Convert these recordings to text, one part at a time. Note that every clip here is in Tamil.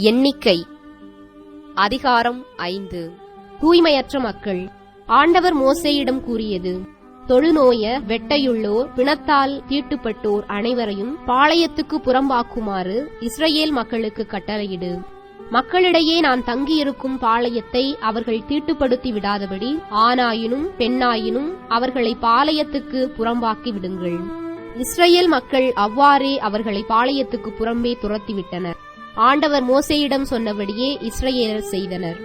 எண்ணிக்கை. அதிகாரம் ஐந்து. தூய்மையற்ற மக்கள் ஆண்டவர் மோசையிடம் கூறியது தொழுநோய வெட்டையுள்ளோர் பிணத்தால் தீட்டுப்பட்டோர் அனைவரையும் பாளையத்துக்கு புறம்பாக்குமாறு இஸ்ரேல் மக்களுக்கு கட்டளையிடு. மக்களிடையே நான் தங்கியிருக்கும் பாளையத்தை அவர்கள் தீட்டுப்படுத்தி விடாதபடி ஆணாயினும் பெண்ணாயினும் அவர்களை பாளையத்துக்கு புறம்பாக்கி விடுங்கள். இஸ்ரேல் மக்கள் அவ்வாறே அவர்களை பாளையத்துக்கு புறம்பே துரத்திவிட்டனர். ஆண்டவர் மோசேயிடம் சொன்னபடியே இஸ்ரேலர் செய்தனர்.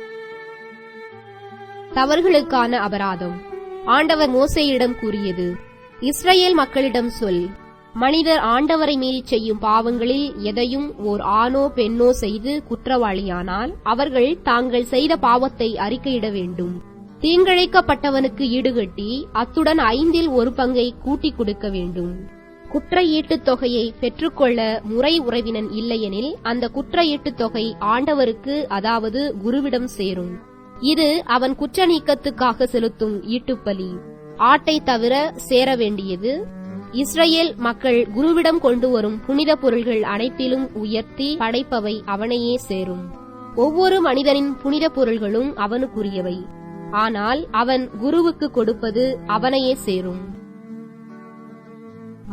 தவறுகளுக்கான அபராதம். ஆண்டவர் மோசேயிடம் கூறியது இஸ்ரேல் மக்களிடம் சொல் மனிதர் ஆண்டவரை மீறி செய்யும் பாவங்களில் எதையும் ஓர் ஆணோ பெண்ணோ செய்து குற்றவாளியானால் அவர்கள் தாங்கள் செய்த பாவத்தை அறிக்கையிட வேண்டும். தீங்கிழைக்கப்பட்டவனுக்கு ஈடுகட்டி அத்துடன் ஐந்தில் ஒரு பங்கை கூட்டிக் கொடுக்க வேண்டும். குற்ற ஈட்டுத் தொகையை பெற்றுக்கொள்ள முறை உறவினன் இல்லையெனில் அந்த குற்ற ஈட்டுத் தொகை ஆண்டவருக்கு அதாவது குருவிடம் சேரும். இது அவன் குற்ற நீக்கத்துக்காக செலுத்தும் ஈட்டுப்பலி. ஆட்டை தவிர சேர வேண்டியது. இஸ்ரேல் மக்கள் குருவிடம் கொண்டு வரும் புனித பொருள்கள் அனைத்திலும் உயர்த்தி படைப்பவை அவனையே சேரும். ஒவ்வொரு மனிதனின் புனித பொருள்களும் அவனுக்குரியவை. ஆனால் அவன் குருவுக்கு கொடுப்பது அவனையே சேரும்.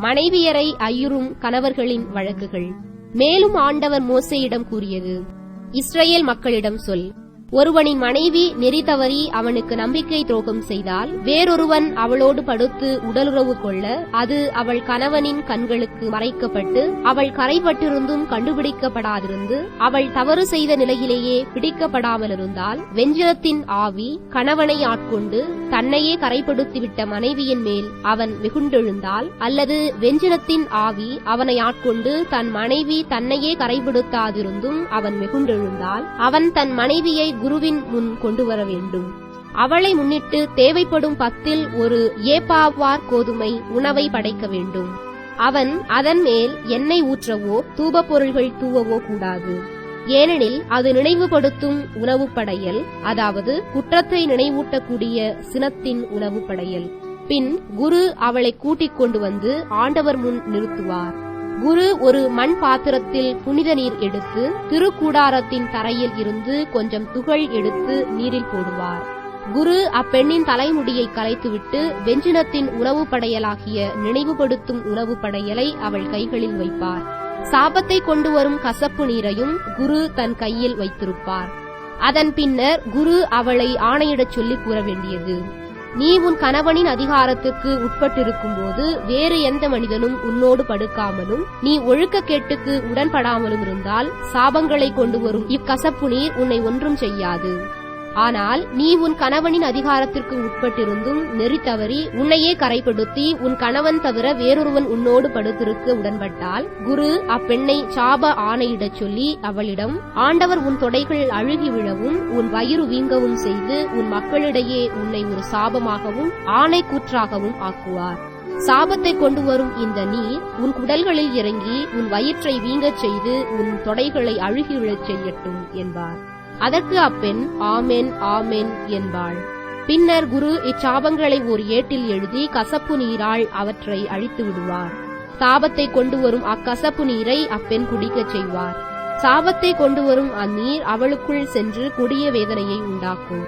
மனைவியரை ஐயுறும் கணவர்களின் வழக்குகள். மேலும் ஆண்டவர் மோசையிடம் கூறியது இஸ்ரேல் மக்களிடம் சொல். ஒருவனின் மனைவி நெறி தவறி அவனுக்கு நம்பிக்கை துரோகம் செய்தால் வேறொருவன் அவளோடு படுத்து உடலுறவு கொள்ள அது அவள் கணவனின் கண்களுக்கு மறைக்கப்பட்டு அவள் கரைப்பட்டிருந்தும் கண்டுபிடிக்கப்படாதிருந்து அவள் தவறு செய்த நிலையிலேயே பிடிக்கப்படாமல் இருந்தால் வெஞ்சனத்தின் ஆவி கணவனை ஆட்கொண்டு தன்னையே கரைப்படுத்திவிட்ட மனைவியின் மேல் அவன் வெகுண்டெழுந்தால் அல்லது வெஞ்சனத்தின் ஆவி அவனை ஆட்கொண்டு தன் மனைவி தன்னையே கரைப்படுத்தாதிருந்தும் அவன் வெகுண்டெழுந்தால் அவன் தன் மனைவியை குருவின் முன் கொண்டு வர வேண்டும். அவளை முன்னிட்டு தேவைப்படும் பத்தில் ஒரு ஏப்பாவார் கோதுமை உணவை படைக்க வேண்டும். அவன் அதன் மேல் எண்ணெய் ஊற்றவோ தூப பொருள்கள் தூவவோ கூடாது. ஏனெனில் அது நினைவுபடுத்தும் உணவு படையல் அதாவது குற்றத்தை நினைவூட்டக்கூடிய சினத்தின் உணவு படையல். பின் குரு அவளை கூட்டிக் கொண்டு வந்து ஆண்டவர் முன் நிறுத்துவார். குரு ஒரு மண் பாத்திரத்தில் புனித நீர் எடுத்து திருக்கூடாரத்தின் தரையில் இருந்து கொஞ்சம் துகள் எடுத்து நீரில் போடுவார். குரு அப்பெண்ணின் தலைமுடியை கலைத்துவிட்டு வெஞ்சினத்தின் உணவு படையலாகிய நினைவுபடுத்தும் உணவு படையலை அவள் கைகளில் வைப்பார். சாபத்தை கொண்டு வரும் கசப்பு நீரையும் குரு தன் கையில் வைத்திருப்பார். அதன் பின்னர் குரு அவளை ஆணையிடச் சொல்லி கூற வேண்டியது. நீ உன் கணவனின் அதிகாரத்துக்கு உட்பட்டிருக்கும் போது வேறு எந்த மனிதனும் உன்னோடு படுக்காமலும் நீ ஒழுக்க கேட்டுக்கு உடன்படாமலும் இருந்தால் சாபங்களை கொண்டு வரும் இக்கசப்பு நீர் உன்னை ஒன்றும் செய்யாது. ஆனால் நீ உன் கணவனின் அதிகாரத்திற்கு உட்பட்டிருந்தும் நெறி தவறி உன்னையே கரைப்படுத்தி உன் கணவன் தவிர வேறொருவன் உன்னோடு படுத்திருக்க உடன்பட்டால் குரு அப்பெண்ணை சாப ஆணையிடச் சொல்லி அவளிடம் ஆண்டவர் உன் தொடைகள் அழுகி விழவும் உன் வயிறு வீங்கவும் செய்து உன் மக்களிடையே உன்னை ஒரு சாபமாகவும் ஆணை கூற்றாகவும் ஆக்குவார். சாபத்தை கொண்டு வரும் இந்த நீர் உன் குடல்களில் இறங்கி உன் வயிற்றை வீங்கச் செய்து உன் தொடைகளை அழுகி விழச் செய்யட்டும் என்பார். அதற்கு அப்பெண் ஆமென் ஆமென் என்பாள். பின்னர் குரு இச்சாபங்களை ஒரு ஏட்டில் எழுதி கசப்பு நீரால் அவற்றை அழித்து விடுவார். சாபத்தை கொண்டு வரும் அக்கசப்பு நீரை அப்பெண் குடிக்கச் செய்வார். சாபத்தை கொண்டு வரும் அந்நீர் அவளுக்குள் சென்று கொடிய வேதனையை உண்டாக்கும்.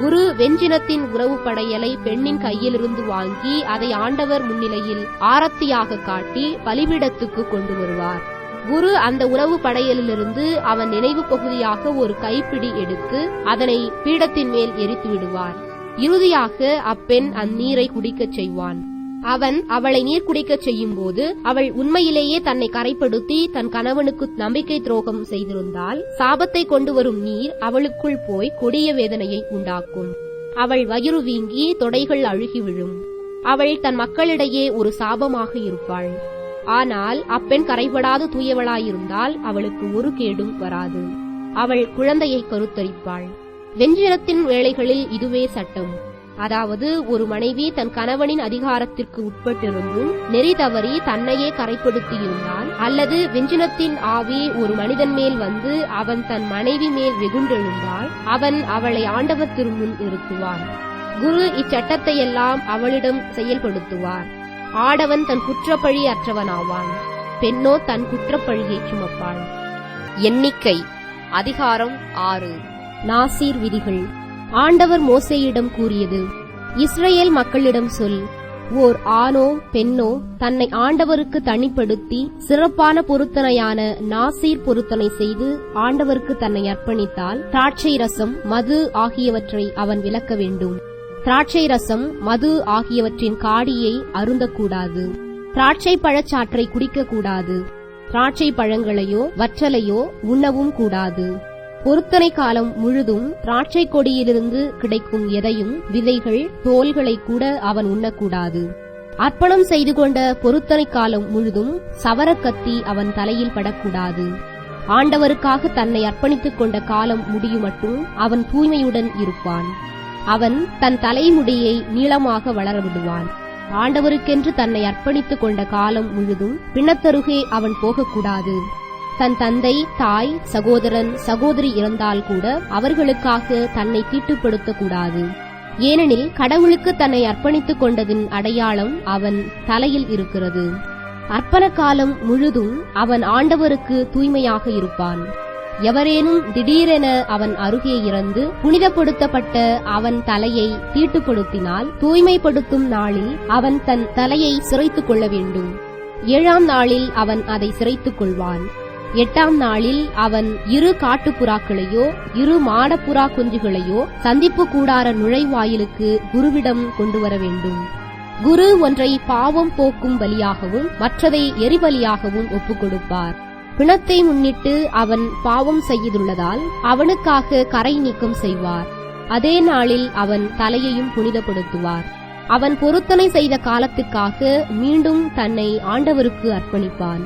குரு வெஞ்சினத்தின் உறவு படையலை பெண்ணின் கையிலிருந்து வாங்கி அதை ஆண்டவர் முன்னிலையில் ஆரத்தியாக காட்டி பலிபீடத்துக்கு கொண்டு வருவார். குரு அந்த உணவு படையலிலிருந்து அவன் நினைவு பகுதியாக ஒரு கைப்பிடி எடுத்து அதனை பீடத்தின் மேல் எரித்து விடுவார். இறுதியாக அப்பெண் அந்நீரை குடிக்கச் செய்வான். அவன் அவளை நீர் குடிக்கச் செய்யும் போது அவள் உண்மையிலேயே தன்னை கரைப்படுத்தி தன் கணவனுக்கு நம்பிக்கை துரோகம் செய்திருந்தால் சாபத்தை கொண்டு வரும் நீர் அவளுக்குள் போய் கொடிய வேதனையை உண்டாக்கும். அவள் வயிறு வீங்கி தொடைகள் அழுகி விழும். அவள் தன் மக்களிடையே ஒரு சாபமாக இருப்பாள். ஆனால் அப்பெண் கரைபடாது தூயவளாயிருந்தால் அவளுக்கு ஒரு கேடும் வராது. அவள் குழந்தையை கருத்தரிப்பாள். வெஞ்சினத்தின் வேளைகளில் இதுவே சட்டம். அதாவது ஒரு மனைவி தன் கணவனின் அதிகாரத்திற்கு உட்பட்டிருந்தும் நெறி தவறி தன்னையே கரைப்படுத்தியிருந்தால் அல்லது வெஞ்சினத்தின் ஆவி ஒரு மனிதன் மேல் வந்து அவன் தன் மனைவி மேல் வெகுண்டெழுந்தால் அவன் அவளை ஆண்டவர் திருமுன் நிறுத்துவான். குரு இச்சட்டத்தையெல்லாம் அவளிடம் செயல்படுத்துவார். ஆடவன் தன் குற்றப்பழி அற்றவனாவான். பெண்ணோ தன் குற்றப்பழியை சுமப்பாள். எண்ணிக்கை அதிகாரம் ஆறு. நாசீர் விதிகள். ஆண்டவர் மோசையிடம் கூறியது இஸ்ரேல் மக்களிடம் சொல் ஓர் ஆணோ பெண்ணோ தன்னை ஆண்டவருக்கு தனிப்படுத்தி சிறப்பான பொருத்தனையான நாசீர் பொருத்தனை செய்து ஆண்டவருக்கு தன்னை அர்ப்பணித்தால் திராட்சை ரசம் மது ஆகியவற்றை அவன் விளக்க வேண்டும். திராட்சை ரசம் மது ஆகியவற்றின் காடியை அருந்தக்கூடாது. திராட்சை பழச்சாற்றை குடிக்கக்கூடாது. திராட்சை பழங்களையோ வற்றலையோ உண்ணவும் கூடாது. பொருத்தனை காலம் முழுதும் திராட்சை கொடியிலிருந்து கிடைக்கும் எதையும் விதைகள் தோல்களை கூட அவன் உண்ணக்கூடாது. அர்ப்பணம் செய்து கொண்ட பொருத்தனை காலம் முழுதும் சவரக்கத்தி அவன் தலையில் படக்கூடாது. ஆண்டவருக்காக தன்னை அர்ப்பணித்துக் கொண்ட காலம் முடியும் மட்டும் அவன் தூய்மையுடன் இருப்பான். அவன் தன் தலைமுடியை நீளமாக வளர விடுவான் ஆண்டவருக்கென்று தன்னை அர்ப்பணித்துக் கொண்ட காலம் முழுதும் பிணத்தருகே அவன் போகக்கூடாது. தன் தந்தை தாய் சகோதரன் சகோதரி இறந்தால் கூட அவர்களுக்காக தன்னை தீட்டுப்படுத்தக் கூடாது ஏனெனில் கடவுளுக்கு தன்னை அர்ப்பணித்துக் கொண்டதின் அடையாளம் அவன் தலையில் இருக்கிறது. அர்ப்பண காலம் முழுதும் அவன் ஆண்டவருக்கு தூய்மையாக இருப்பான். எவரேனும் திடீரென அவன் அருகே இறந்து புனிதப்படுத்தப்பட்ட அவன் தலையை தீட்டுப்படுத்தினால் தூய்மைப்படுத்தும் நாளில் அவன் தன் தலையை சிறைத்துக் கொள்ள வேண்டும். ஏழாம் நாளில் அவன் அதை சிறைத்துக் கொள்வான். எட்டாம் நாளில் அவன் இரு காட்டுப்புறாக்களையோ இரு மாடப்புறா குஞ்சுகளையோ சந்திப்பு கூடார நுழைவாயிலுக்கு குருவிடம் கொண்டு வர வேண்டும். குரு ஒன்றை பாவம் போக்கும் பலியாகவும் மற்றதை எரிபலியாகவும் ஒப்புக் கொடுப்பார். பிணத்தை முன்னிட்டு அவன் பாவம் செய்துள்ளதால் அவனுக்காக கரை நீக்கம் செய்வார். அதே நாளில் அவன் தலையையும் புனிதப்படுத்துவார். அவன் பொருத்தனை செய்த காலத்துக்காக மீண்டும் தன்னை ஆண்டவருக்கு அர்ப்பணிப்பான்.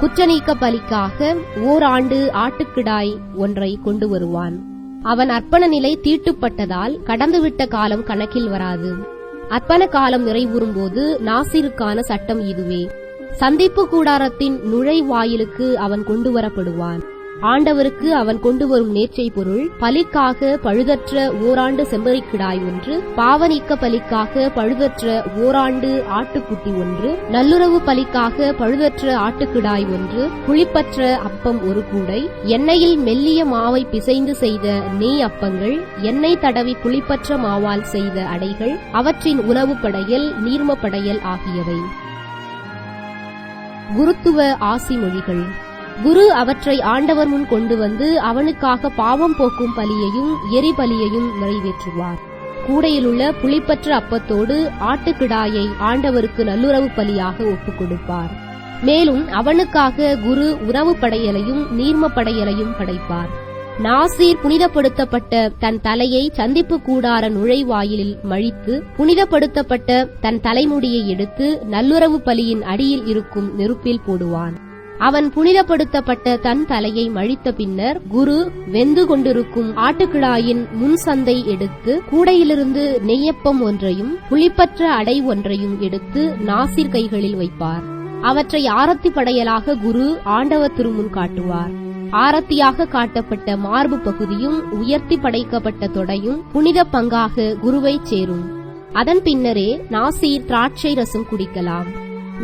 குற்றநீக்க பலிக்காக ஓராண்டு ஆட்டுக்கிடாய் ஒன்றை கொண்டு வருவான். அவன் அர்ப்பண நிலை தீட்டுப்பட்டதால் கடந்துவிட்ட காலம் கணக்கில் வராது. அர்ப்பண காலம் நிறைவுறும்போது நாசிருக்கான சட்டம் இதுவே. சந்திப்பு கூடாரத்தின் நுழைவாயிலுக்கு அவன் கொண்டு வரப்படுவான் ஆண்டவருக்கு அவன் கொண்டு வரும் நேர்ச்சை பொருள் பலிக்காக பழுதற்ற ஓராண்டு செம்பரிக்கிடாய் ஒன்று பாவனிக்க பலிக்காக பழுதற்ற ஓராண்டு ஆட்டுக்குட்டி ஒன்று நல்லுறவு பலிக்காக பழுதற்ற ஆட்டுக்கிடாய் ஒன்று புளிப்பற்ற அப்பம் ஒரு கூடை எண்ணெயில் மெல்லிய மாவை பிசைந்து செய்த நெய் அப்பங்கள் எண்ணெய் தடவி புளிப்பற்ற மாவால் செய்த அடைகள் அவற்றின் உணவு படையல் நீர்ம படையல் ஆகியவை. குருத்துவ ஆசி மொழிகள். குரு அவற்றை ஆண்டவர் முன் கொண்டு வந்து அவனுக்காக பாவம் போக்கும் பலியையும் எரிபலியையும் நிறைவேற்றுவார் நிறைவேற்றுவார். கூடையிலுள்ள புளிப்பற்ற அப்பத்தோடு ஆட்டுக்கிடாயை ஆண்டவருக்கு நல்லுறவு பலியாக ஒப்புக் கொடுப்பார் மேலும் அவனுக்காக குரு உணவு படையலையும் நீர்ம படையலையும் படைப்பார். நாசீர் புனிதப்படுத்தப்பட்ட தன் தலையை சந்திப்பு கூடார நுழைவாயிலில் மழித்து புனிதப்படுத்தப்பட்ட தன் தலைமுடியை எடுத்து நல்லுறவு பலியின் அடியில் இருக்கும் நெருப்பில் போடுவான். அவன் புனிதப்படுத்தப்பட்ட தன் தலையை மழித்த பின்னர் குரு வெந்து கொண்டிருக்கும் ஆட்டுக்கிழாயின் முன் சந்தை எடுத்து கூடையிலிருந்து நெய்யப்பம் ஒன்றையும் புளிப்பற்ற அடை ஒன்றையும் எடுத்து நாசிர் கைகளில் வைப்பார். அவற்றை ஆரத்தி படையலாக குரு ஆண்டவர் திருமுன் காட்டுவார். ஆரத்தியாக காட்டப்பட்ட மார்பு பகுதியும் உயர்த்தி படைக்கப்பட்ட தொடையும் புனித பங்காக குருவை சேரும். அதன் பின்னரே நாசீர் திராட்சை ரசம் குடிக்கலாம்.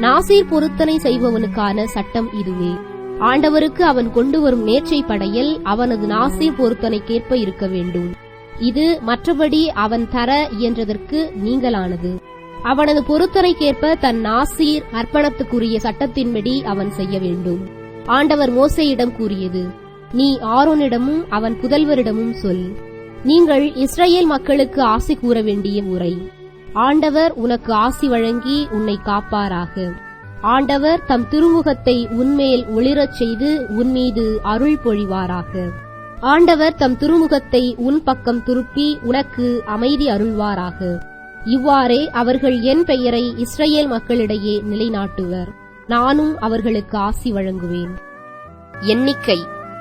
நாசீர் பொருத்தனை செய்பவனுக்கான சட்டம் இதுவே. ஆண்டவருக்கு அவன் கொண்டு வரும் நேர்ச்சை படையில் அவனது நாசீர் பொருத்தனைக்கேற்ப இருக்க வேண்டும். இது மற்றபடி அவன் தர இயன்றதற்கு நீங்களானது அவனது பொருத்தனைக்கேற்ப தன் நாசீர் அர்ப்பணத்துக்குரிய சட்டத்தின்படி அவன் செய்ய வேண்டும். ஆண்டவர் மோசையிடம் கூறியது நீ ஆரோனிடமும் அவன் புதல்வரிடமும் சொல். நீங்கள் இஸ்ரேல் மக்களுக்கு ஆசி கூற வேண்டிய முறை. ஆண்டவர் உனக்கு ஆசி வழங்கி உன்னை காப்பாராக. ஆண்டவர் தம் திருமுகத்தை உன்மேல் ஒளிரச் செய்து உன்மீது அருள் பொழிவாராக. ஆண்டவர் தம் திருமுகத்தை உன் பக்கம் திருப்பி உனக்கு அமைதி அருள்வாராக. இவ்வாறே அவர்கள் என் பெயரை இஸ்ரேல் மக்களிடையே நிலைநாட்டுவர். நானும் அவர்களுக்கு ஆசி வழங்குவேன். எண்ணிக்கை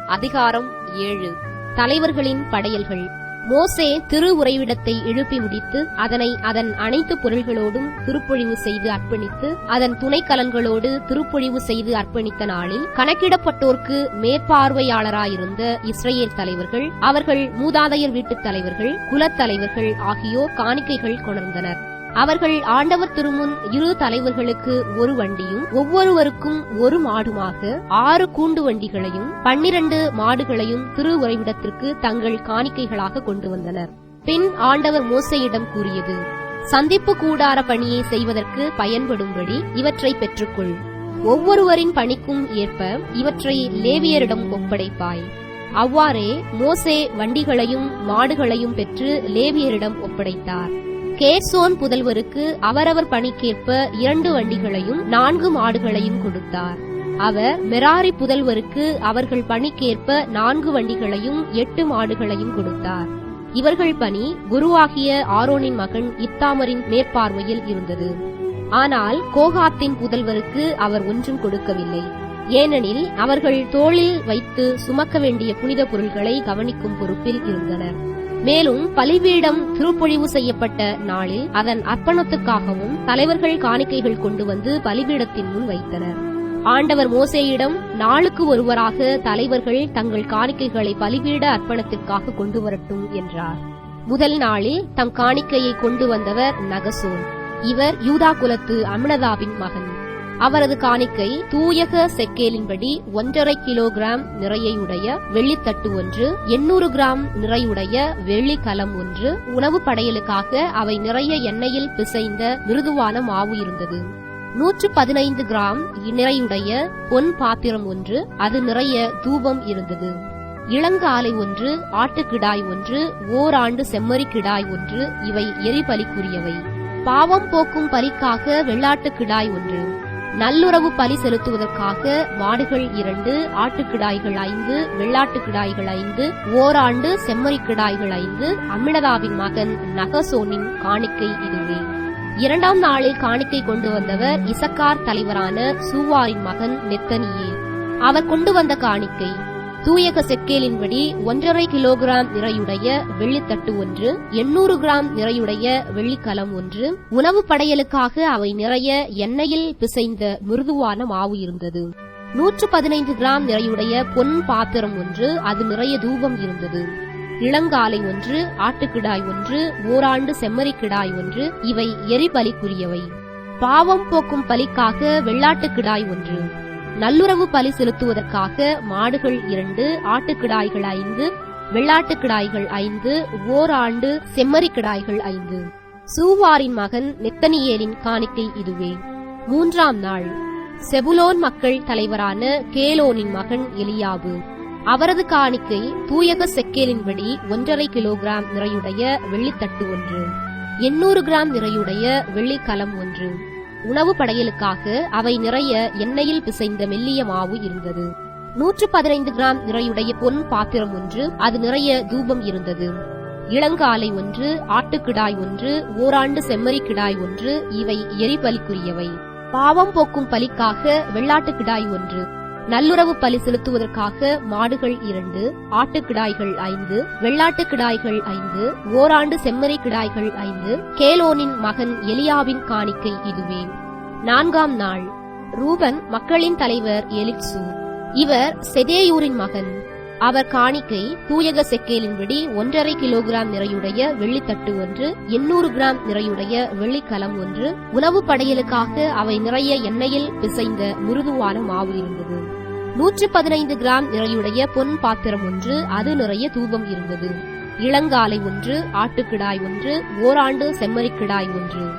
அதிகாரம் ஏழு. தலைவர்களின் படையல்கள். மோசே திரு உறைவிடத்தை எழுப்பி முடித்து அதனை அதன் அனைத்து பொருள்களோடும் திருப்பொழிவு செய்து அர்ப்பணித்து அதன் துணைக்கலன்களோடு திருப்பொழிவு செய்து அர்ப்பணித்த நாளில் கணக்கிடப்பட்டோர்க்கு மேற்பார்வையாளராயிருந்த இஸ்ரேல் தலைவர்கள் அவர்கள் மூதாதையர் வீட்டுத் தலைவர்கள் குலத் தலைவர்கள் ஆகியோர் காணிக்கைகள் கொணர்ந்தனர். அவர்கள் ஆண்டவர் திருமுன் இரு தலைவர்களுக்கு ஒரு வண்டியும் ஒவ்வொருவருக்கும் ஒரு மாடுமாக ஆறு கூண்டு வண்டிகளையும் பன்னிரண்டு மாடுகளையும் திரு உறைவிடத்திற்கு தங்கள் காணிக்கைகளாக கொண்டு வந்தனர். பின் ஆண்டவர் மோசையிடம் கூறியது சந்திப்பு கூடார பணியை செய்வதற்கு பயன்படும்படி இவற்றை பெற்றுக்கொள். ஒவ்வொருவரின் பணிக்கும் ஏற்ப இவற்றை லேவியரிடம் ஒப்படைப்பாய். அவ்வாறே மோசே வண்டிகளையும் மாடுகளையும் பெற்று லேவியரிடம் ஒப்படைத்தார். கேசோன் புதல்வருக்கு அவரவர் பணிக்கேற்ப இரண்டு வண்டிகளையும் நான்கு மாடுகளையும் கொடுத்தார். அவர் மெராரி புதல்வருக்கு அவர்கள் பணிக்கேற்ப நான்கு வண்டிகளையும் எட்டு மாடுகளையும் கொடுத்தார். இவர்கள் பணி குருவாகிய ஆரோனின் மகன் இத்தாமரின் மேற்பார்வையில் இருந்தது. ஆனால் கோகாத்தின் புதல்வருக்கு அவர் ஒன்றும் கொடுக்கவில்லை. ஏனெனில் அவர்கள் தோளில் வைத்து சுமக்க வேண்டிய புனித பொருள்களை கவனிக்கும் பொறுப்பில் இருந்தனர். மேலும் பலிபீடம் திருப்பொழிவு செய்யப்பட்ட நாளில் அதன் அர்ப்பணத்துக்காகவும் தலைவர்கள் காணிக்கைகள் கொண்டு வந்து பலிபீடத்தின் முன் வைத்தனர். ஆண்டவர் மோசேயிடம் நாளுக்கு ஒருவராக தலைவர்கள் தங்கள் காணிக்கைகளை பலிபீட அர்ப்பணத்திற்காக கொண்டு வரட்டும் என்றார். முதல் நாளில் தம் காணிக்கையை கொண்டு வந்தவர் நகசோன். இவர் யூதா குலத்து அமினதாவின் மகன். அவரது காணிக்கை தூயக செக்கேலின்படி ஒன்றரை கிலோகிராம் நிறையுடைய வெள்ளித்தட்டு ஒன்று எண்ணூறு கிராம் நிறையுடைய வெள்ளி கலம் ஒன்று உணவு படையலுக்காக அவை நிறைய எண்ணெயில் பிசைந்த மிருதுவான மாவு இருந்தது. நூற்று பதினைந்து கிராம் நிறையுடைய பொன் பாத்திரம் ஒன்று அது நிறைய தூபம் இருந்தது. இளங்காலை ஒன்று ஆட்டுக்கிடாய் ஒன்று ஓராண்டு செம்மறி கிடாய் ஒன்று இவை எரிபலிக்குரியவை. பாவம் போக்கும் பலிக்காக வெள்ளாட்டு கிடாய் ஒன்று. நல்லுறவு பலி செலுத்துவதற்காக மாடுகள் இரண்டு ஆட்டுக்கிடாய்கள் ஐந்து வெள்ளாட்டு கிடாய்கள் ஐந்து ஓராண்டு செம்மறி கிடாய்கள் ஐந்து அமினதாவின் மகன் நகசோனின் காணிக்கை இதுவே. இரண்டாம் நாளில் காணிக்கை கொண்டு வந்தவர் இசக்கார் தலைவரான சூவாரின் மகன் நெத்தனியே. அவர் கொண்டு வந்த காணிக்கை தூயக செக்கேலின்படி ஒன்றரை கிலோகிராம் நிறையுடைய வெள்ளித்தட்டு ஒன்று எண்ணூறு கிராம் நிறையுடைய வெள்ளிக்கலம் ஒன்று. உணவு படையலுக்காக அவை நிறைய எண்ணெயில் பிசைந்த மிருதுவான மாவு இருந்தது. நூற்று பதினைந்து கிராம் நிறையுடைய பொன் பாத்திரம் ஒன்று அது நிறைய தூபம் இருந்தது. இளங்காலை ஒன்று ஆட்டுக்கிடாய் ஒன்று ஓராண்டு செம்மறிக்கிடாய் ஒன்று இவை எரிபலிக்குரியவை. பாவம் போக்கும் பலிக்காக வெள்ளாட்டுக்கிடாய் ஒன்று. நல்லுறவு பலி செலுத்துவதற்காக மாடுகள் இரண்டு ஆட்டுக்கிடாய்கள் ஐந்து வெள்ளாட்டுக்கிடாய்கள் ஐந்து ஓராண்டு செம்மறி கிடாய்கள் ஐந்து. சூவாரின் மகன் நெத்தனியேலின் காணிக்கை இதுவே. மூன்றாம் நாள். செபுலோன் மக்கள் தலைவரான கேலோனின் மகன் எலியாபு. அவரது காணிக்கை தூயக செக்கேலின்படி ஒன்றரை கிலோகிராம் நிறையுடைய வெள்ளித்தட்டு ஒன்று. எண்ணூறு கிராம் நிறையுடைய வெள்ளிக்கலம் ஒன்று. உணவு படையலுக்காக அவை நிறைய எண்ணெயில் பிசைந்த மெல்லிய மாவு இருந்தது. நூற்று பதினைந்து கிராம் நிறையுடைய பொன் பாத்திரம் ஒன்று அது நிறைய தூபம் இருந்தது. இளங்காலை ஒன்று ஆட்டுக்கிடாய் ஒன்று ஓராண்டு செம்மறி கிடாய் ஒன்று இவை எரிபலிக்குரியவை. பாவம் போக்கும் பலிக்காக வெள்ளாட்டுக்கிடாய் ஒன்று. நல்லுறவு பலி செலுத்துவதற்காக மாடுகள் இரண்டு ஆட்டுக்கிடாய்கள் ஐந்து வெள்ளாட்டு கிடாய்கள் ஐந்து ஓராண்டு செம்மறி கிடாய்கள் ஐந்து கேலோனின் மகன் எலியாவின் காணிக்கை இதுவே. நான்காம் நாள். ரூபன் மக்களின் தலைவர் எலிட்சு இவர் செதேயூரின் மகன். அவர் காணிக்கை தூயக செக்கேலின்படி ஒன்றரை கிலோகிராம் நிறையுடைய வெள்ளித்தட்டு ஒன்று எண்ணூறு கிராம் நிறையுடைய வெள்ளிக்கலம் ஒன்று உணவு படையலுக்காக அவை நிறைய எண்ணெயில் பிசைந்த மிருதுவான மாவு இருந்தது. நூற்று பதினைந்து கிராம் நிறையுடைய பொன் பாத்திரம் ஒன்று அது நிறைய தூபம் இருந்தது. இளங்காலை ஒன்று ஆட்டுக்கிடாய் ஒன்று ஓராண்டு செம்மறிக்கிடாய் ஒன்று.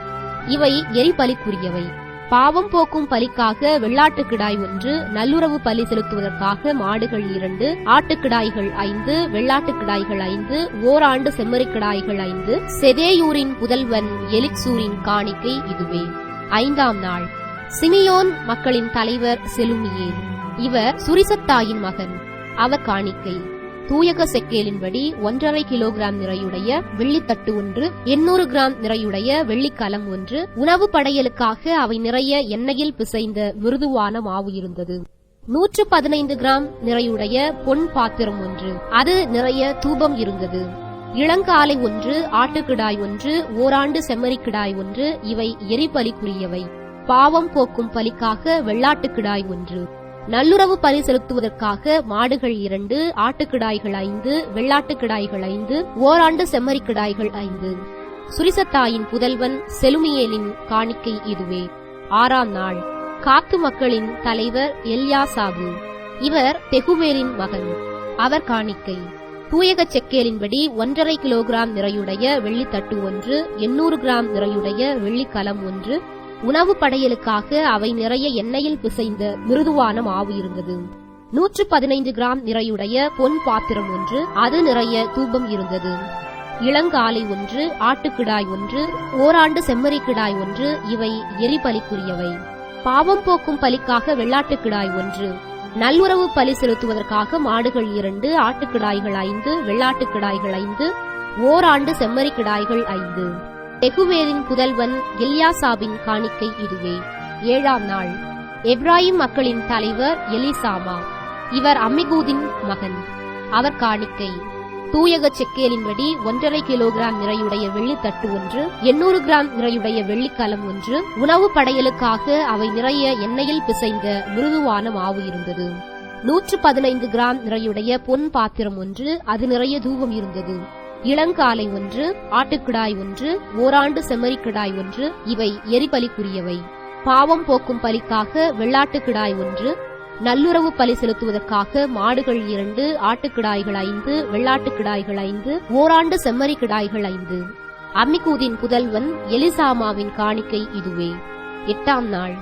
இவை எரிபலிக்குரியவை. பாவம் போக்கும் பலிக்காக வெள்ளாட்டுக்கிடாய் ஒன்று நல்லுறவு பலி செலுத்துவதற்காக மாடுகள் இரண்டு ஆட்டுக்கிடாய்கள் ஐந்து வெள்ளாட்டுக்கிடாய்கள் ஐந்து ஓராண்டு செம்மறிக்கிடாய்கள் ஐந்து. செதேயூரின் புதல்வன் எலிக்சூரின் காணிக்கை இதுவே. ஐந்தாம் நாள். சிமியோன் மக்களின் தலைவர் செலுமியேல் இவர் சுரிசத்தாயின் மகன். அவர் காணிக்கை. தூயக செக்கேலின்படி ஒன்றரை கிலோகிராம் நிறையுடைய வெள்ளித்தட்டு ஒன்று எண்ணூறு கிராம் நிறையுடைய வெள்ளிக்கலம் ஒன்று உணவு படையலுக்காக அவை நிறைய எண்ணெயில் பிசைந்த மிருதுவான மாவு இருந்தது. நூற்று பதினைந்து கிராம் நிறையுடைய பொன் பாத்திரம் ஒன்று அது நிறைய தூபம் இருந்தது. இளங்காலை ஒன்று ஆட்டுக்கிடாய் ஒன்று ஓராண்டு செம்மறிக்கிடாய் ஒன்று இவை எரிபலிக்குரியவை. பாவம் போக்கும் பலிக்காக வெள்ளாட்டுக்கிடாய் ஒன்று. நல்லுறவு பலி செலுத்துவதற்காக மாடுகள் இரண்டு ஆட்டுக்கிடாய்கள் ஐந்து வெள்ளாட்டுக்கிடாய்கள் ஐந்து ஓராண்டு செம்மறிக்கிடாய்கள் ஐந்து. சுரிசத்தாயின் புதல்வன் செலுமியேலின் காணிக்கை இதுவே. ஆறாம் நாள் காத்து மக்களின் தலைவர் எல்யாசாபு. இவர் தெகுவேலின் மகன். அவர் காணிக்கை. தூயக செக்கேலின்படி ஒன்றரை கிலோகிராம் நிறையுடைய வெள்ளித்தட்டு ஒன்று எண்ணூறு கிராம் நிறையுடைய வெள்ளிக்கலம் ஒன்று உணவு படையலுக்காக அவை நிறைய எண்ணெயில் பிசைந்த மிருதுவான மாவு இருந்தது. நூற்று பதினைந்து கிராம் நிறையுடைய பொன் பாத்திரம் ஒன்று அது நிறைய தூபம் இருந்தது. இளங்காலை ஒன்று ஆட்டுக்கிடாய் ஒன்று ஓராண்டு செம்மறி கிடாய் ஒன்று இவை எரிபலிக்குரியவை. பாவம் போக்கும் பலிக்காக வெள்ளாட்டுக்கிடாய் ஒன்று. நல்லுறவு பலி செலுத்துவதற்காக மாடுகள் இரண்டு ஆட்டுக்கிடாய்கள் ஐந்து வெள்ளாட்டுக்கிடாய்கள் ஐந்து ஓராண்டு செம்மறி கிடாய்கள் ஐந்து. தெகுவேலின் புதல்வன் எல்யாசாபின் காணிக்கை இதுவே. ஏழாம் நாள். எப்ராஹிம் மக்களின் தலைவர் எலிசாமா. இவர் அம்மிகூதின் மகன். அவர் காணிக்கை. தூயக செக்கேலின்படி ஒன்றரை கிலோகிராம் நிறையுடைய வெள்ளித்தட்டு ஒன்று எண்ணூறு கிராம் நிறையுடைய வெள்ளிக்கலம் ஒன்று உணவு படையலுக்காக அவை நிறைய எண்ணெயில் பிசைந்த மிருதுவான மாவு இருந்தது. நூற்று பதினைந்து கிராம் நிறையுடைய பொன் பாத்திரம் ஒன்று அது நிறைய தூபம் இருந்தது. இளங்காலை ஒன்று ஆட்டுக்கிடாய் ஒன்று ஓராண்டு செம்மறிக்கிடாய் ஒன்று இவை எரிபலிக்குரியவை. பாவம் போக்கும் பலிக்காக வெள்ளாட்டுக்கிடாய் ஒன்று நல்லுறவு பலி செலுத்துவதற்காக மாடுகள் இரண்டு ஆட்டுக்கிடாய்கள் ஐந்து வெள்ளாட்டுக்கிடாய்கள் ஐந்து ஓராண்டு செம்மறிக்கிடாய்கள் ஐந்து. அம்மிகூதின் புதல்வன் எலிசாமாவின் காணிக்கை இதுவே. எட்டாம் நாள்.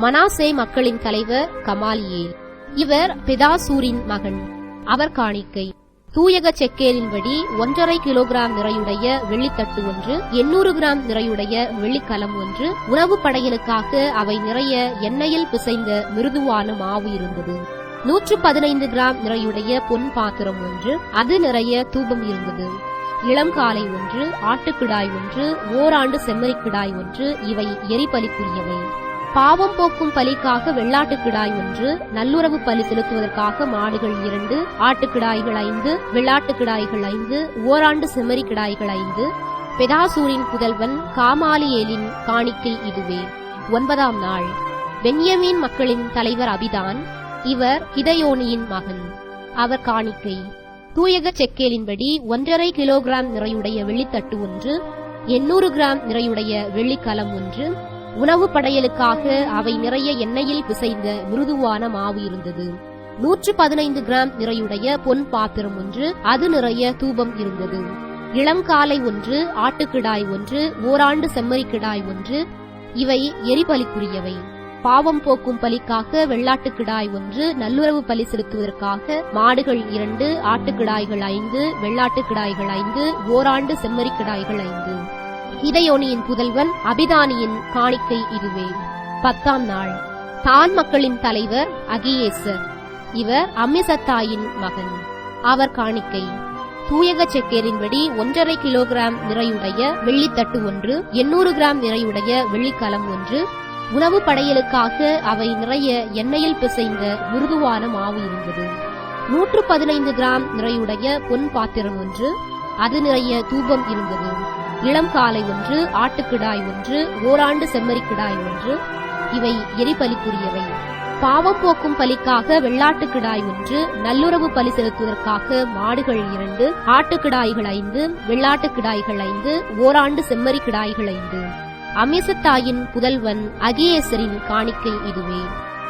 மனாசே மக்களின் தலைவர் கமாலியே. இவர் பெதாசூரின் மகன். அவர் காணிக்கை. தூயக செக்கேலின்படி ஒன்றரை கிலோகிராம் நிறையுடைய வெள்ளித்தட்டு ஒன்று எண்ணூறு கிராம் நிறையுடைய வெள்ளிக்கலம் ஒன்று உணவு படையலுக்காக அவை நிறைய எண்ணெயில் பிசைந்த மிருதுவான மாவு இருந்தது. நூற்று பதினைந்து கிராம் நிறையுடைய பொன் பாத்திரம் ஒன்று அது நிறைய தூபம் இருந்தது. இளங்காலை ஒன்று ஆட்டுக்கிடாய் ஒன்று ஓராண்டு செம்மறிக்கிடாய் ஒன்று இவை எரிபலிக்குரியவை. பாவம் போக்கும் பலிக்காக வெள்ளாட்டுக்கிடாய் ஒன்று நல்லுறவு பலி செலுத்துவதற்காக மாடுகள் இரண்டு ஆட்டுக்கிடாய்கள் ஐந்து வெள்ளாட்டுக்கிடாய்கள் ஐந்து ஓராண்டு செம்மறி கிடாய்கள் ஐந்து. பெதாசூரின் புதல்வன் காமாலியேலின் காணிக்கை இதுவே. ஒன்பதாம் நாள். பென்யமீன் மக்களின் தலைவர் அபிதான் இவர் ஹிதயோனியின் மகன். அவர் காணிக்கை. தூயக செக்கேலின்படி ஒன்றரை கிலோகிராம் நிறையுடைய வெள்ளித்தட்டு ஒன்று எண்ணூறு கிராம் நிறையுடைய வெள்ளிக்கலம் ஒன்று உணவு படையலுக்காக அவை நிறைய எண்ணெயில் பிசைந்த மிருதுவான மாவு இருந்தது. நூற்று பதினைந்து கிராம் நிறையுடைய பொன் பாத்திரம் ஒன்று அது நிறைய தூபம் இருந்தது. இளங்காலை ஒன்று ஆட்டுக்கிடாய் ஒன்று ஓராண்டு செம்மறிக்கிடாய் ஒன்று இவை எரிபலிக்குரியவை. பாவம் போக்கும் பலிக்காக வெள்ளாட்டுக்கிடாய் ஒன்று நல்லுறவு பலி செலுத்துவதற்காக மாடுகள் இரண்டு ஆட்டுக்கிடாய்கள் ஐந்து வெள்ளாட்டுக்கிடாய்கள் ஐந்து ஓராண்டு செம்மறிக்கிடாய்கள் ஐந்து. கிதையோனியின் புதல்வன் அபிதானியின் காணிக்கை இதுவே. பத்தாம் நாள். தான் மக்களின் தலைவர் அகியேசர். இவர் அம்மிசத்தாயின் மகன். அவர் காணிக்கை. தூயக செக்கேரின்படி ஒன்றரை கிலோகிராம் நிறையுடைய வெள்ளித்தட்டு ஒன்று எண்ணூறு கிராம் நிறையுடைய வெள்ளிக்கலம் ஒன்று உணவு படையலுக்காக அவை நிறைய எண்ணெயில் பிசைந்த மிருதுவான மாவு இருந்தது. நூற்று பதினைந்து கிராம் நிறையுடைய பொன் பாத்திரம் ஒன்று அது நிறைய தூபம் இருந்தது. இளம் காலை ஒன்று ஆட்டுக்கிடாய் ஒன்று ஓராண்டு செம்மறிக்கிடாய் ஒன்று. இவை எரிபலிக்குரியவை. பாவம் போக்கும் பலிக்காக வெள்ளாட்டுக்கிடாய் ஒன்று நல்லுறவு பலி செலுத்துவதற்காக மாடுகள் இரண்டு ஆட்டுக்கிடாய்கள் ஐந்து வெள்ளாட்டுக்கிடாய்கள் ஐந்து ஓராண்டு செம்மறி கிடாய்கள் ஐந்து. அமிசத்தாயின் புதல்வன் அகியேசரின் காணிக்கை இதுவே.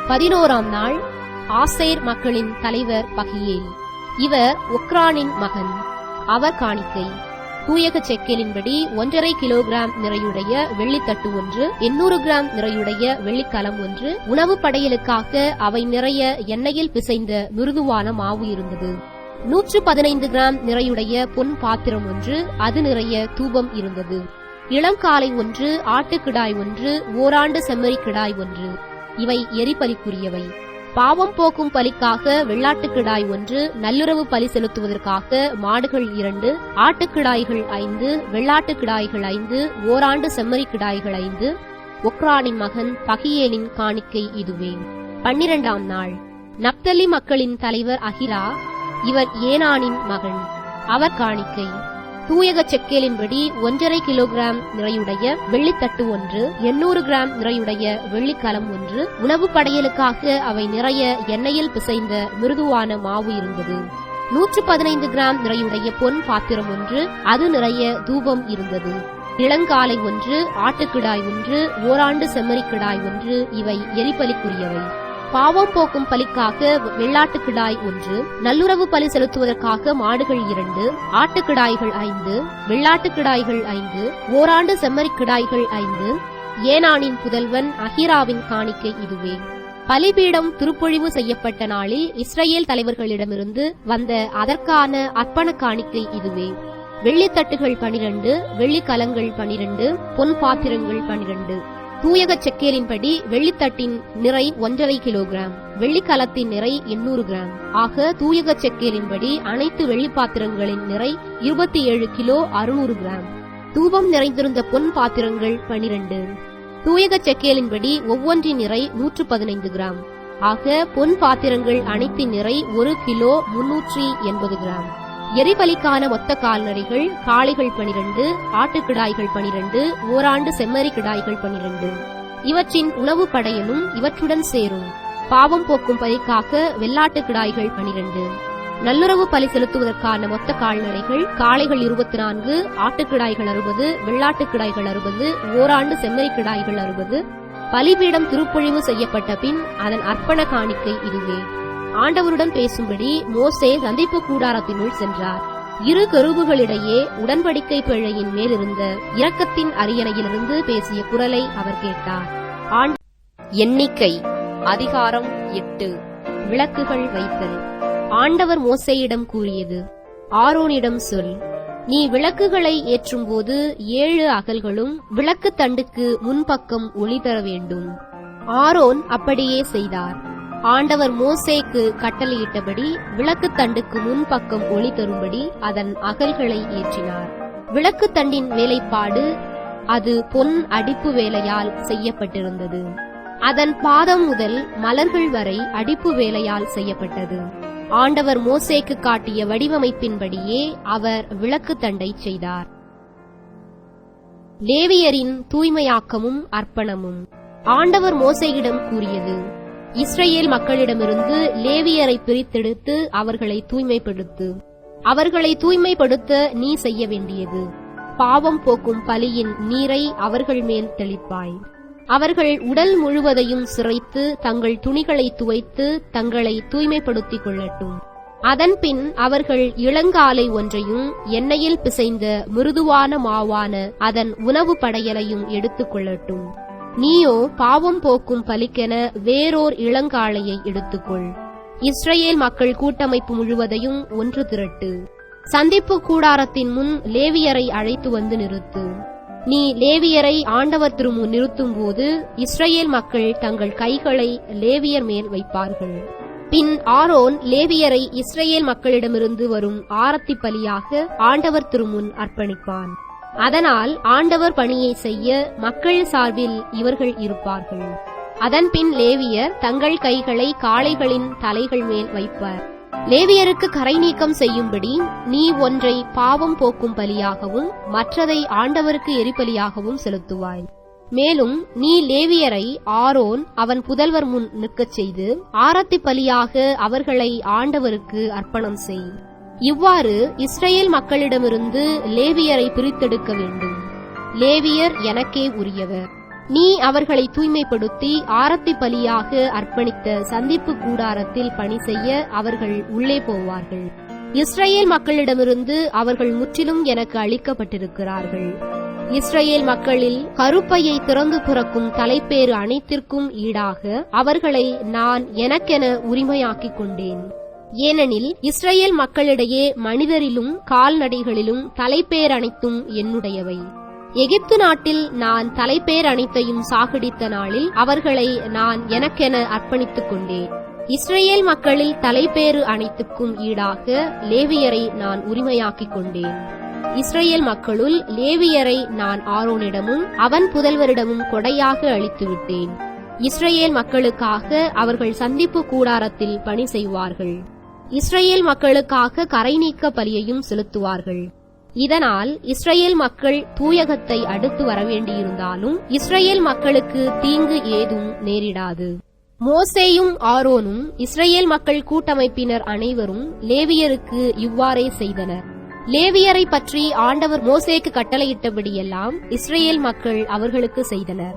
பதினோராம் நாள் ஆசேர் மக்களின் தலைவர் பகியேல். இவர் ஒக்ரானின் மகன். அவர் காணிக்கை. தூயக செக்கலின்படி ஒன்றரை கிலோகிராம் நிறையுடைய வெள்ளித்தட்டு ஒன்று எண்ணூறு கிராம் நிறையுடைய வெள்ளிக்கலம் ஒன்று உணவு படையலுக்காக அவை நிறைய எண்ணெயில் பிசைந்த மிருதுவான மாவு இருந்தது. நூற்று பதினைந்து கிராம் நிறையுடைய பொன் பாத்திரம் ஒன்று அது நிறைய தூபம் இருந்தது. இளங்காலை ஒன்று ஆட்டுக்கிடாய் ஒன்று ஓராண்டு செம்மறி கிடாய் ஒன்று. இவை எரிபலிக்குரியவை. பாவம் போக்கும் பலிக்காக வெள்ளாட்டுக்கிடாய் ஒன்று நல்லுறவு பலி செலுத்துவதற்காக மாடுகள் இரண்டு ஆட்டுக்கிடாய்கள் ஐந்து வெள்ளாட்டுக்கிடாய்கள் ஐந்து ஓராண்டு செம்மறி கிடாய்கள் ஐந்து ஒக்ரானின் மகன் பகியேலின் காணிக்கை இதுவே. பன்னிரண்டாம் நாள். நப்தலி மக்களின் தலைவர் அகிரா இவர் ஏனானின் மகன். அவர் காணிக்கை. தூயக செக்கேலின்படி ஒன்றரை கிலோகிராம் நிறையுடைய வெள்ளித்தட்டு ஒன்று எண்ணூறு கிராம் நிறையுடைய வெள்ளிக்கலம் ஒன்று. உணவு படையலுக்காக அவை நிறைய எண்ணெயில் பிசைந்த மிருதுவான மாவு இருந்தது. நூற்று பதினைந்து கிராம் நிறையுடைய பொன் பாத்திரம் ஒன்று அது நிறைய தூபம் இருந்தது. இளங்காலை ஒன்று ஆட்டுக்கிடாய் ஒன்று ஓராண்டு செம்மறிக்கிடாய் ஒன்று இவை எரிபலிக்குரியவை. பாவம் போக்கும் பலிக்காக வெள்ளாட்டுக்கிடாய் ஒன்று நல்லுறவு பலி செலுத்துவதற்காக மாடுகள் இரண்டு ஆட்டுக்கிடாய்கள் ஐந்து வெள்ளாட்டுக்கிடாய்கள் ஐந்து ஓராண்டு செம்மறிக்கிடாய்கள் ஐந்து ஏனானின் புதல்வன் அஹிராவின் காணிக்கை இதுவே. பலிபீடம் துருப்பொழிவு செய்யப்பட்ட நாளில் இஸ்ரேல் தலைவர்களிடமிருந்து வந்த அதற்கான அர்ப்பண காணிக்கை இதுவே. வெள்ளித்தட்டுகள் பனிரண்டு வெள்ளிக்கலங்கள் பனிரெண்டு பனிரண்டு பொன் பாத்திரங்கள் பனிரண்டு. தூயக செக்கேலின்படி வெள்ளித்தட்டின் நிறை ஒன்றரை கிலோகிராம் வெள்ளிக்கலத்தின் நிறை எண்ணூறு கிராம். ஆக தூயக செக்கேலின்படி அனைத்து வெள்ளிப்பாத்திரங்களின் நிறை இருபத்தி ஏழு கிலோ அறுநூறு கிராம். தூபம் நிறைந்திருந்த பொன் பாத்திரங்கள் பனிரெண்டு. தூயக செக்கேலின்படி ஒவ்வொன்றின் நிறை நூற்று பதினைந்து கிராம். ஆக பொன் பாத்திரங்கள் அனைத்தின் நிறை ஒரு கிலோ முன்னூற்றி எண்பது கிராம். எரிபலிக்கான ஒத்த கால்நடைகள் காளைகள் பனிரண்டு ஆட்டுக்கிடாய்கள் பனிரெண்டு ஓராண்டு செம்மறி கிடாய்கள் பனிரண்டு. இவற்றின் உணவு படையலும் இவற்றுடன் சேரும். பாவம் போக்கும் பலிக்காக வெள்ளாட்டு கிடாய்கள் பனிரண்டு. நல்லுறவு பலி செலுத்துவதற்கான மொத்த கால்நடைகள் காளைகள் இருபத்தி நான்கு ஆட்டுக்கிடாய்கள் அறுபது வெள்ளாட்டுக் கிடாய்கள் அறுபது ஓராண்டு செம்மறி கிடாய்கள் அறுபது. பலிபீடம் திருப்பொழிவு செய்யப்பட்ட பின் அதன் அர்ப்பண காணிக்கை இதுவே. ஆண்டவருடன் பேசும்படி மோசே சந்திப்பு கூடாரத்தினுள் சென்றார். இரு கருவுகளிடையே உடன்படிக்கை பிழையின் மேலிருந்த இரக்கத்தின் அரியணையிலிருந்து பேசிய குரலை அவர் கேட்டார். எண்ணிக்கை அதிகாரம் எட்டு விளக்குகள் வைத்தல். ஆண்டவர் மோசையிடம் கூறியது ஆரோனிடம் சொல். நீ விளக்குகளை ஏற்றும்போது ஏழு அகல்களும் விளக்கு தண்டுக்கு முன்பக்கம் ஒளி தர வேண்டும். ஆரோன் அப்படியே செய்தார். ஆண்டவர் மோசேக்கு கட்டளையிட்டபடி விளக்கு தண்டுக்கு முன்பக்கம் ஒளி தரும்படி அதன் அகல்களை ஏற்றினார். விளக்கு தண்டின் வேலைப்பாடு அது பொன் அடிப்பு வேலையால் செய்யப்பட்டிருந்தது. அதன் பாதம் முதல் மலர்கள் வரை அடிப்பு வேலையால் செய்யப்பட்டது. ஆண்டவர் மோசேக்கு காட்டிய வடிவமைப்பின்படியே அவர் விளக்கு தண்டை செய்தார். லேவியரின் தூய்மையாக்கமும் அர்ப்பணமும். ஆண்டவர் மோசையிடம் கூறியது இஸ்ரேல் மக்களிடமிருந்து லேவியரை பிரித்தெடுத்து அவர்களை தூய்மைப்படுத்து. அவர்களை தூய்மைப்படுத்த நீ செய்ய வேண்டியது. பாவம் போக்கும் பலியின் நீரை அவர்கள் மேல் தெளிப்பாய். அவர்கள் உடல் முழுவதையும் சிரைத்து தங்கள் துணிகளை துவைத்து தங்களை தூய்மைப்படுத்திக் கொள்ளட்டும் அதன்பின் அவர்கள் இளங்காலை ஒன்றையும் எண்ணெயில் பிசைந்த மிருதுவான மாவான அதன் உணவு படையலையும் எடுத்துக் கொள்ளட்டும் நீயோ பாவம் போக்கும் பலிக்கென வேறோர் இளங்காளையை எடுத்துக்கொள். இஸ்ரேல் மக்கள் கூட்டமைப்பு முழுவதையும் ஒன்று திரட்டு. சந்திப்பு கூடாரத்தின் முன் லேவியரை அழைத்து வந்து நிறுத்து. நீ லேவியரை ஆண்டவர் திருமு நிறுத்தும் போது இஸ்ரேல் மக்கள் தங்கள் கைகளை லேவியர் மேல் வைப்பார்கள். பின் ஆரோன் லேவியரை இஸ்ரேல் மக்களிடமிருந்து வரும் ஆரத்தி பலியாக ஆண்டவர் திருமுன் அர்ப்பணிப்பான். அதனால் ஆண்டவர் பணியை செய்ய மக்கள் சார்பில் இவர்கள் இருப்பார்கள். அதன்பின் லேவியர் தங்கள் கைகளை காளைகளின் தலைகள் மேல் வைப்பர். லேவியருக்கு கரை நீக்கம் செய்யும்படி நீ ஒன்றை பாவம் போக்கும் பலியாகவும் மற்றதை ஆண்டவருக்கு எரிபலியாகவும் செலுத்துவாய். மேலும் நீ லேவியரை ஆரோன் அவன் புதல்வர் முன் நிற்கச் செய்து ஆரத்தி பலியாக அவர்களை ஆண்டவருக்கு அர்ப்பணம் செய். இவ்வாறு இஸ்ரேல் மக்களிடமிருந்து லேவியரை பிரித்தெடுக்க வேண்டும். லேவியர் எனக்கே உரியவர். நீ அவர்களை தூய்மைப்படுத்தி ஆரத்தி பலியாக அர்ப்பணித்த சந்திப்பு கூடாரத்தில் பணி செய்ய அவர்கள் உள்ளே போவார்கள். இஸ்ரேல் மக்களிடமிருந்து அவர்கள் முற்றிலும் எனக்கு அளிக்கப்பட்டிருக்கிறார்கள். இஸ்ரேல் மக்களில் கருப்பையை திறந்து துறக்கும் தலைப்பேறு அனைத்திற்கும் ஈடாக அவர்களை நான் எனக்கென உரிமையாக்கிக் கொண்டேன். ஏனெனில் இஸ்ரேல் மக்களிடையே மனிதரிலும் கால்நடைகளிலும் தலைப்பேர் அனைத்தும் என்னுடையவை. எகிப்து நாட்டில் நான் தலைப்பேர் அனைத்தையும் சாகடித்த நாளில் அவர்களை நான் எனக்கென அர்ப்பணித்துக் கொண்டேன். இஸ்ரேல் மக்களில் தலைப்பேறு அனைத்துக்கும் ஈடாக லேவியரை நான் உரிமையாக்கிக் கொண்டேன். இஸ்ரேல் மக்களுள் லேவியரை நான் ஆரோனிடமும் அவன் புதல்வரிடமும் கொடையாக அளித்துவிட்டேன். இஸ்ரேல் மக்களுக்காக அவர்கள் சந்திப்பு கூடாரத்தில் பணி செய்வார்கள். இஸ்ரேல் மக்களுக்காக கரை நீக்க பலியையும் செலுத்துவார்கள். இதனால் இஸ்ரேல் மக்கள் தூயகத்தை அடுத்து வரவேண்டியிருந்தாலும் இஸ்ரேல் மக்களுக்கு தீங்கு ஏதும் நேரிடாது. மோசேயும் ஆரோனும் இஸ்ரேல் மக்கள் கூட்டமைப்பினர் அனைவரும் லேவியருக்கு இவ்வாறே செய்தனர். லேவியரை பற்றி ஆண்டவர் மோசேக்கு கட்டளையிட்டபடியெல்லாம் இஸ்ரேல் மக்கள் அவர்களுக்கு செய்தனர்.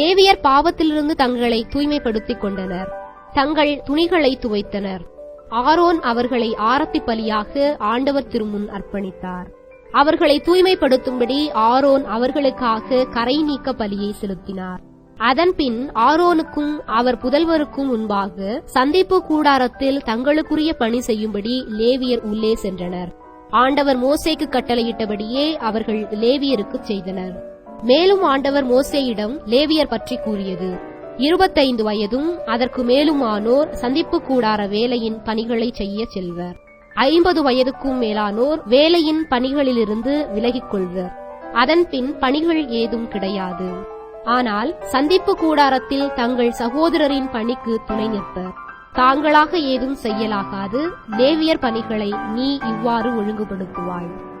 லேவியர் பாவத்திலிருந்து தங்களை தூய்மைப்படுத்திக் கொண்டனர். தங்கள் துணிகளை துவைத்தனர். ஆரோன் அவர்களை ஆரத்தி பலியாக ஆண்டவர் திருமுன் அர்ப்பணித்தார். அவர்களை தூய்மைப்படுத்தும்படி ஆரோன் அவர்களுக்காக கரை நீக்க பலியை செலுத்தினார். அதன்பின் ஆரோனுக்கும் அவர் புதல்வருக்கும் முன்பாக சந்திப்பு கூடாரத்தில் தங்களுக்குரிய பணி செய்யும்படி லேவியர் உள்ளே சென்றனர். ஆண்டவர் மோசேக்கு கட்டளையிட்டபடியே அவர்கள் லேவியருக்கு செய்தனர். மேலும் ஆண்டவர் மோசேயிடம் லேவியர் பற்றி கூறியது இருபத்தைந்து வயதும் அதற்கு மேலுமானோர் சந்திப்பு கூடார வேலையின் பணிகளை செய்ய செல்வர். ஐம்பது வயதுக்கும் மேலானோர் வேலையின் பணிகளிலிருந்து விலகிக் கொள்வர் அதன்பின் பணிகள் ஏதும் கிடையாது. ஆனால் சந்திப்பு கூடாரத்தில் தங்கள் சகோதரரின் பணிக்கு துணை நிற்பர். தாங்களாக ஏதும் செய்யலாகாது லேவியர் பணிகளை நீ இவ்வாறு ஒழுங்குபடுத்துவாய்.